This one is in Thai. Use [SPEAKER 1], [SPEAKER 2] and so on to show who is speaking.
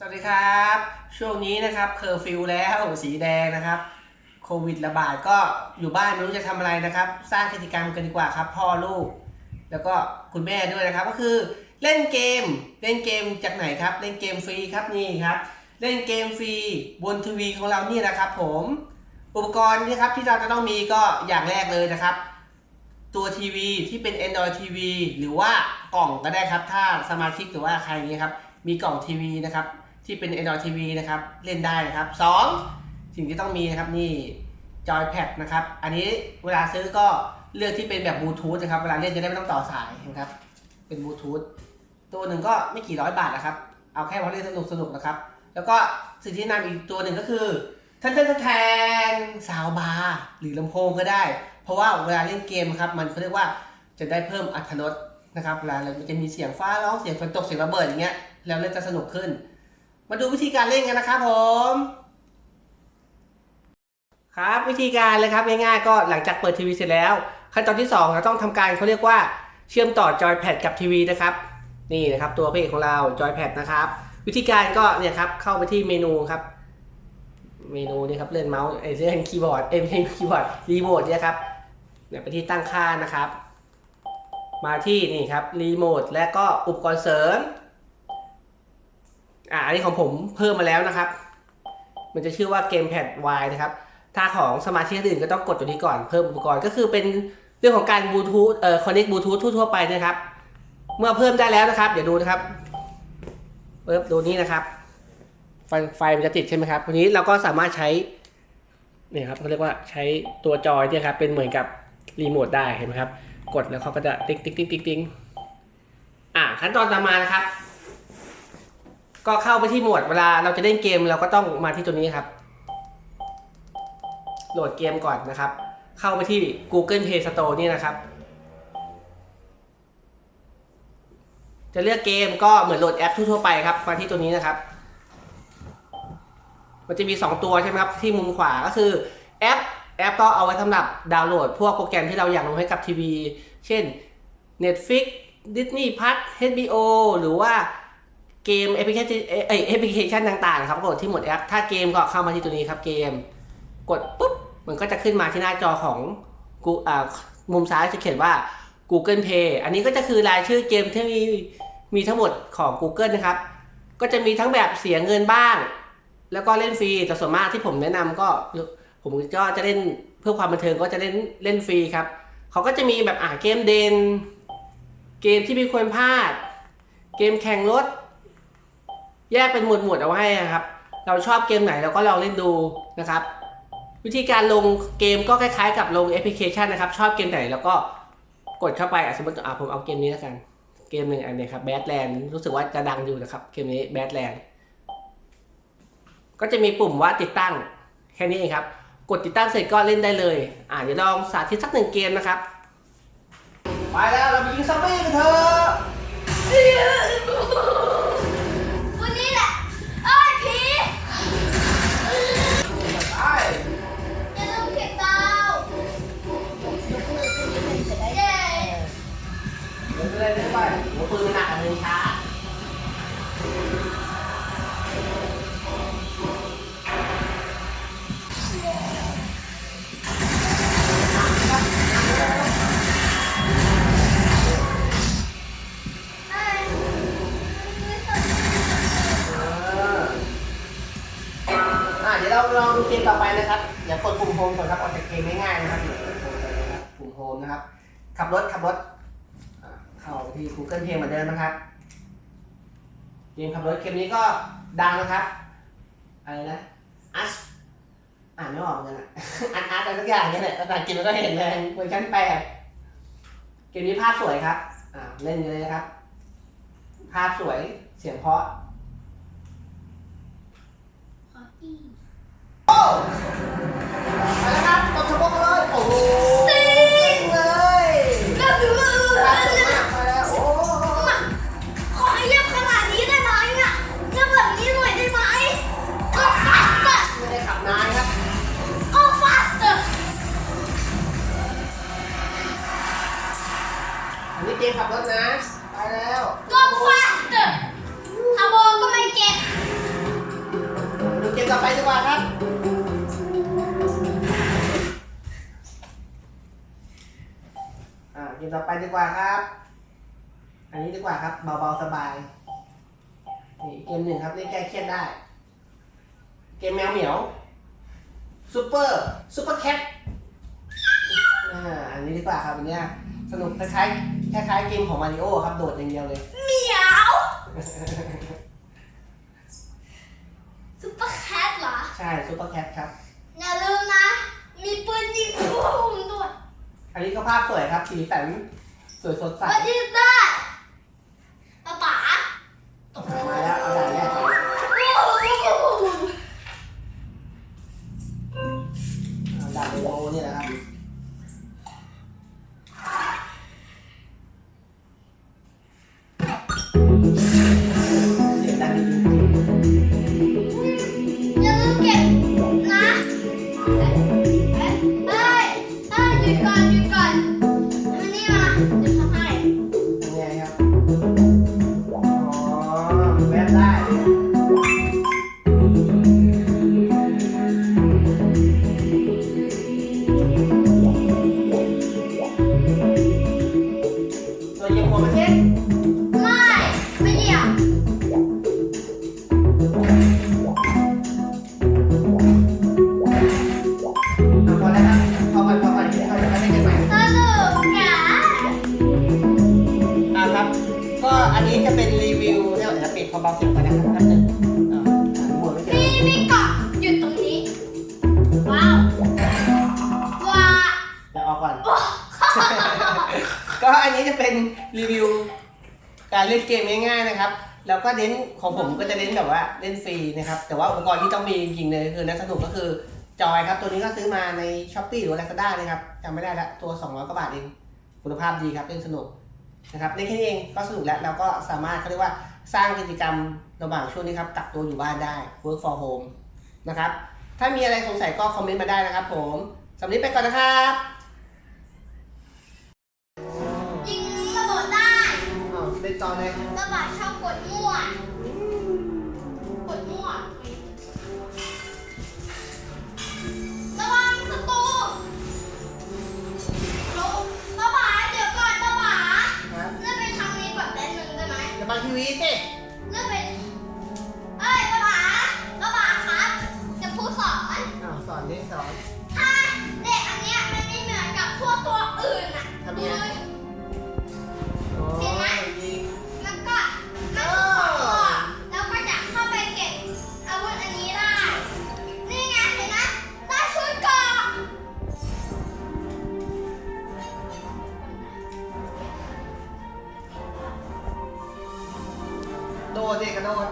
[SPEAKER 1] สวัสดีครับ ช่วงนี้นะครับเคอร์ฟิวแล้วสีแดงนะครับโควิดระบาดก็อยู่บ้านไม่รู้จะทำอะไรนะครับ สร้างกิจกรรมกันดีกว่าครับ พ่อลูก แล้วก็คุณแม่ด้วยนะครับ ก็คือเล่นเกมเล่นเกมจากไหนครับ เล่นเกมฟรีครับนี่ครับเล่นเกมฟรีบนทีวีของเรานี่นะครับผมอุปกรณ์นี่ครับที่เราจะต้องมีก็อย่างแรกเลยนะครับ ตัวทีวีที่เป็น Android TV หรือว่ากล่องก็ได้ครับ ถ้าสมาชิกหรือว่าใครนี้ครับมีกล่องทีวีนะครับ ที่เป็น Android TV นะครับเล่นได้นะครับ 2. สิ่งที่ต้องมีนะครับนี่จอยแพดนะครับ อันนี้เวลาซื้อก็เลือกที่เป็นแบบบลูทูธนะครับ เวลาเล่นจะได้ไม่ต้องต่อสายนะครับ เป็นบลูทูธตัวหนึ่งก็ไม่กี่ร้อยบาทนะครับ เอาแค่ว่าเล่นสนุกสนุกๆนะครับ แล้วก็สิ่งที่แนะนำอีกตัวหนึ่งก็คือแทนแทนแทนซาวบาร์หรือลำโพงก็ได้ เพราะว่าเวลาเล่นเกมครับ มันเขาเรียกว่าจะได้เพิ่มอรรถรสนะครับเวลาเรามันจะมีเสียงฟ้าร้องเสียงฝนตกเสียงระเบิดอย่างเงี้ยแล้วเล่นจะสนุกขึ้น มาดูวิธีการเล่นกันนะครับผม ครับวิธีการเลยครับง่ายๆก็หลังจากเปิดทีวีเสร็จแล้ว ขั้นตอนที่2เราต้องทำการเขาเรียกว่าเชื่อมต่อจอยแพดกับทีวีนะครับนี่นะครับตัวเพจของเราจอยแพดนะครับ วิธีการก็เนี่ยครับเข้าไปที่เมนูครับ เมนูนี่ครับเลื่อนเมาส์ไอ้เลื่อนคีย์บอร์ดเอ้ยไม่ใช่คีย์บอร์ดรีโมทเนี่ยครับเนี่ยไปที่ตั้งค่านะครับ มาที่นี่ครับรีโมทและก็อุปกรณ์เสริม อ่าอันนี้ของผมเพิ่มมาแล้วนะครับ มันจะชื่อว่าเกมแพด Y นะครับ ถ้าของสมาชิกอื่นก็ต้องกดตัวนี้ก่อนเพิ่มอุปกรณ์ก็คือเป็นเรื่องของการบลูทูธเอ่อคอนเน c บลูทูธทั่วๆไปนะครับ เมื่อเพิ่มได้แล้วนะครับ เดี๋ยวดูนะครับเพิ่มดูนี้นะครับไฟไฟมันจะติดใช่ไหมครับวันนี้เราก็สามารถใช้เนี่ยครับเขาเรียกว่าใช้ตัวจอยเนี่ยครับเป็นเหมือนกับรีโมทได้เห็นไหมครับ กดแล้วเขาก็จะติ๊งติ๊งติ๊งติ๊งติ๊งอ่าขั้นตอนต่อมานะครับ ก็เข้าไปที่โหมดเวลาเราจะเล่นเกมเราก็ต้องมาที่ตัวนี้ครับ โหลดเกมก่อนนะครับ เข้าไปที่ Google Play Store นี่นะครับ จะเลือกเกมก็เหมือนโหลดแอปทั่วๆไปครับ มาที่ตัวนี้นะครับ มันจะมี 2 ตัวใช่ไหมครับ ที่มุมขวาก็คือแอปแอปก็เอาไว้สำหรับดาวน์โหลด พวกโปรแกรมที่เราอยากลงให้กับทีวี เช่น Netflix Disney Plus HBO หรือว่า เกมแอปพลิเคชันเอยแอปพลิเคชันต่างๆครับกดที่หมวดแอปถ้าเกมก็เข้ามาที่ตัวนี้ครับเกม กดปุ๊บมันก็จะขึ้นมาที่หน้าจอของกูอ่ามุมซ้ายจะเขียนว่า Google Play อันนี้ก็จะคือรายชื่อเกมที่มีมีทั้งหมดของ Google นะครับ ก็จะมีทั้งแบบเสียเงินบ้าง แล้วก็เล่นฟรีแต่ส่วนมากที่ผมแนะนำก็ ผมก็จะเล่นเพื่อความบันเทิงก็จะเล่นเล่นฟรีครับเขาก็จะมีแบบอ่าเกมเดนเกมที่มีคนพลาด เกมแข่งรถ แยกเป็นหมวดหมวดๆเอาไว้ให้ครับ เราชอบเกมไหนเราก็ลองเล่นดูนะครับ วิธีการลงเกมก็คล้ายๆ กับลงแอปพลิเคชันนะครับ ชอบเกมไหนแล้วก็กดเข้าไปสมมติอะผมเอาเกมนี้แล้วกัน เกมหนึ่งอันนี้ครับแบดแลนด์รู้สึกว่าจะดังอยู่นะครับ เกมนี้แบดแลนด์ก็จะมีปุ่มว่าติดตั้งแค่นี้เองครับ กดติดตั้งเสร็จก็เล่นได้เลย อ่าเดี๋ยวลองสาธิตสักหนึ่งเกมนะครับ ไปแล้วเราไปยิงซอมบี้กันเถอะ
[SPEAKER 2] หัว
[SPEAKER 1] ปืนมันหนักอะเดินช้า
[SPEAKER 2] เอ้ย
[SPEAKER 1] อ่าเดี๋ยวเราลองดูเกมต่อไปนะครับเดี๋ยวกดปุ่มโฮมก่อนครับออกจากเกมง่ายๆนะครับปุ่มโฮมนะครับ ขับรถขับรถ เข้าที่ Google Play เหมือนเดิมนะครับเกมขับรถเกมนี้ก็ดังนะครับ อะไรนะอัสอ่านไม่ออกเหมือนกันอะอันอัสอะไรสักอย่างเนี่ยแหละภาษาอังกฤษมันก็เห็นเลยเวอร์ชันแปดเกมนี้ภาพสวยครับอ่าเล่นกันเลยนะครับ ภาพสวยเสียงเพราะ
[SPEAKER 2] ขออีก
[SPEAKER 1] โอ้ไปแล้วครับตบสะโพกเลยโอ้
[SPEAKER 2] ดีก
[SPEAKER 1] ว่าครับ อันนี้ดีกว่าครับ เบาๆสบายนี่เกมหนึ่งครับเล่นแก้เครียดได้ เกมแมวเหมียวซูเปอร์ซูเปอร์แคทอ่าอันนี้ดีกว่าครับอันเนี้ยสนุกคล้ายๆคล้ายๆเกมของมาริโอครับโดดอย่างเดียวเลย
[SPEAKER 2] เหมียวซุปเปอร์แคทเหรอ
[SPEAKER 1] ใช่ซูเปอร์แคทครับ
[SPEAKER 2] อย่าลืมนะ มีปืนยิงปุ้มด้วย
[SPEAKER 1] อันนี้ก็ภาพสวยครับสีสัน สวยสดใส
[SPEAKER 2] ก็
[SPEAKER 1] อันนี้จะ
[SPEAKER 2] เป็
[SPEAKER 1] นรีวิวเดี๋ยวจะปิดพอเบาเสียงก่อนนะครับแป๊บนึงอ่าหาหมวดไม่เจอ
[SPEAKER 2] พี่พี่เกาะหยุดตรงนี้ ว้าว ว้า
[SPEAKER 1] เดี๋ยวออกก่อน
[SPEAKER 2] ว
[SPEAKER 1] ก็อันนี้จะเป็นรีวิวการเล่นเกมง่ายๆนะครับ แล้วก็เน้นของผมก็จะเน้นแบบว่าเล่นฟรีนะครับ แต่ว่าอุปกรณ์ที่ต้องมีจริงๆเลยคือน่าสนุกก็คือจอยครับ ตัวนี้ก็ซื้อมาใน s h อ p e e หรือว่า Lazada นะครับจำไม่ได้ละตัว 200กว่าบาทเอง คุณภาพดีครับเล่นสนุกนะครับเล่นแค่นี้เองก็สนุกแล้วเราก็สามารถเขาเรียกว่าสร้างกิจกรรมระหว่างช่วงนี้ครับกักตัวอยู่บ้านได้ work for home นะครับถ้ามีอะไรสงสัยก็คอมเมนต์มาได้นะครับผมสำหรับนี้ไปก่อนนะครับ
[SPEAKER 2] เล่
[SPEAKER 1] นจอเลย
[SPEAKER 2] ระบาดชอบกดมั่ว กดมั่วระวังศัตรูลงระบาดเดี๋ยวก่อนระบาด
[SPEAKER 1] ครับ
[SPEAKER 2] เลื่อนไปทางนี้ก่อนแป๊บนึงได้ไหม
[SPEAKER 1] อย่าบังทีวีสิ
[SPEAKER 2] เลื่อนไป เอ้ยระบาดระบาดครับ จะพูดสอน
[SPEAKER 1] อ้าวสอนดิสอน
[SPEAKER 2] ดดเด็ก
[SPEAKER 1] กระโดด